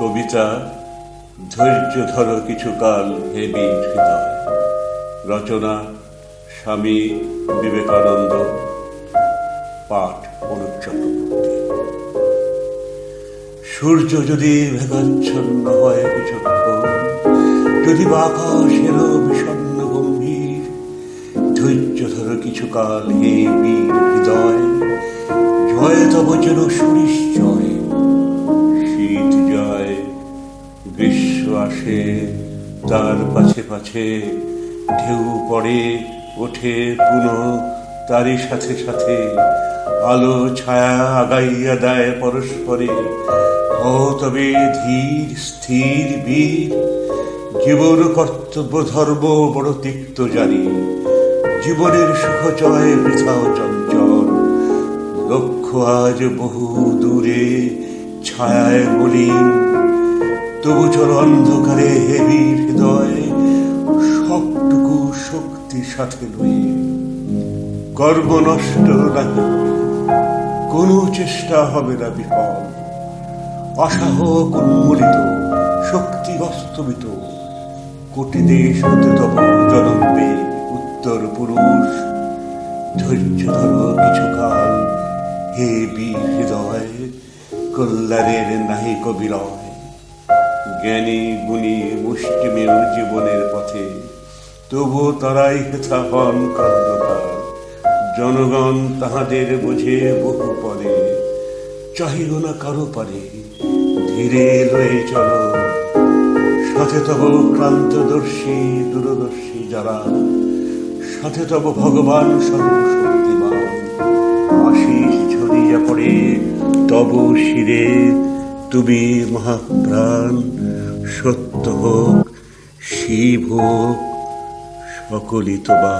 কবিতা, ধৈর্য ধর কিছুকাল হে বীর হৃদয় রচনা, স্বামী বিবেকানন্দ, পাঠ অনুপ সূর্য যদি মেঘাচ্ছন্ন হয় কিছুক্ষণ যদি বা আকাশেরও বিষণ্ণ গম্ভীর, ধৈর্য ধর কিছুকাল হে বীর হৃদয়, জয় তব যেন সুনিশ্চয় আসে, তার পাছে পাছে ঢেউ পড়ে, ওঠে পুনঃ তারই সাথে সাথে। আলো, ছায়া আগাইয়া দেয় পরস্পরে। হ তবে ধীর, স্থির বীর, জীবন কর্তব্য ধর্ম বড় তিক্ত জানি। জীবনের সুখচয় বৃথা চঞ্চল। লক্ষ্য আজ বহু দূরে, ছায়ায় মলিন। তবু চল অন্ধকারে হেবি হৃদয়, সবটুকু শক্তির সাথে লয়ে। কর্ম নষ্ট নাহি কোনো চেষ্টা হবে না বিফল। অসাহ উন্মূলিত শক্তি বাস্তবিত, কোটি দেশ হতে তব জনমবে উত্তর পুরুষ। ধৈর্য ধরো কিছুকাল হে বীর হৃদয়, কল্যাণের নাহি কবিরয় জ্ঞানী গুণী মুষ্টিমেয় জীবনের পথে। তবু তারাই হেথা হন কর্ণধার জনগণ তাহাদের বোঝে বহু পরে। চাহিল না কারও পারে। ধীরে লয়ে চলো। সাথে তব ক্রান্তদর্শী দূরদর্শী যারা। সাথে তব ভগবান সর্বশক্তিমান। আশিস ঝরিয়া পড়ে তব শিরে তুমি মহাপ্রাণ সত্য হোক শিব হোক সকলই বা